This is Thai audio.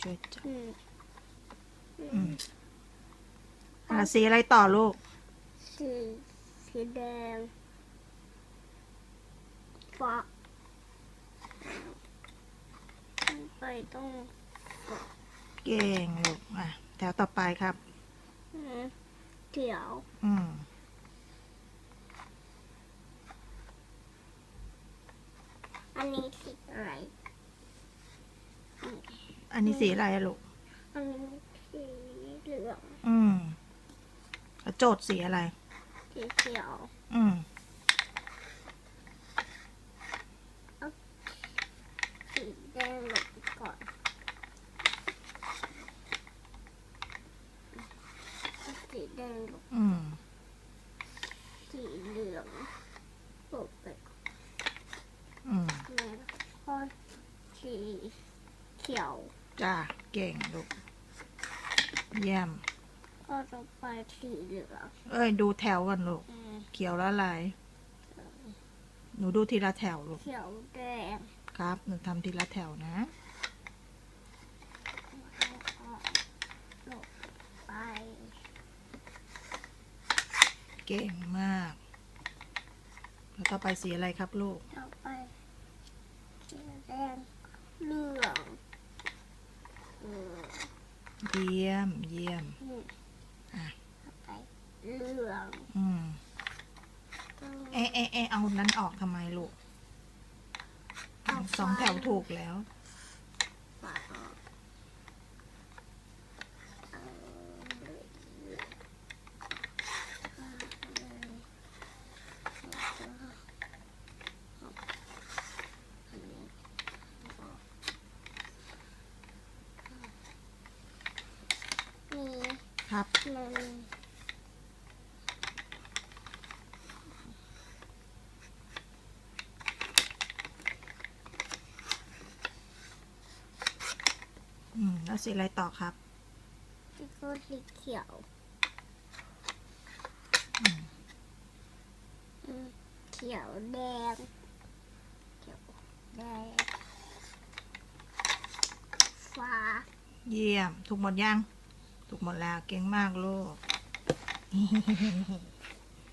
ช่วยจับอืมอืมอะสีอะไรต่อลูก สีสีแดงฟ้าไปต้องเก่งลูกอะแถวต่อไปครับอืมเขียว อืมอันนี้สีอะไร อันนี้สีอะไรอะลูก อันนี้สีเหลือง อืมแล้วโจทย์สีอะไร สีเขียว อืม สีแดงหลบก่อน สีแดงหลบอืม สีเหลืองหลบไปก่อนอืม แล้วก็สี เขียว จ้าเก่งลูกเยี่ยม ก็ต่อไปสีเหลืองเอ้ยดูแถวกันลูก อืมเขียวแล้วอะไร หนูดูทีละแถวลูก เขียวแดงครับ หนูทำทีละแถวนะ แล้วก็หลบไปเก่งมาก แล้วต่อไปสีอะไรครับลูก ต่อไปสีแดงเหลืองเออ เยี่ยม เยี่ยมนี่อะต่อไปเหลืองอืม เอ๊ะเอ๊ะเอ๊ะเอานั้นออกทำไมลูก สองแถวถูกแล้ว ฝาออกเออนี่ ครับมันอืมแล้วสีอะไรต่อครับที่ก็สีเขียวอืมอืมเขียวแดง เขียวแดง ฟ้า เยี่ยม ถูกหมดยัง สุกหมดแล้วเก่งมากลูก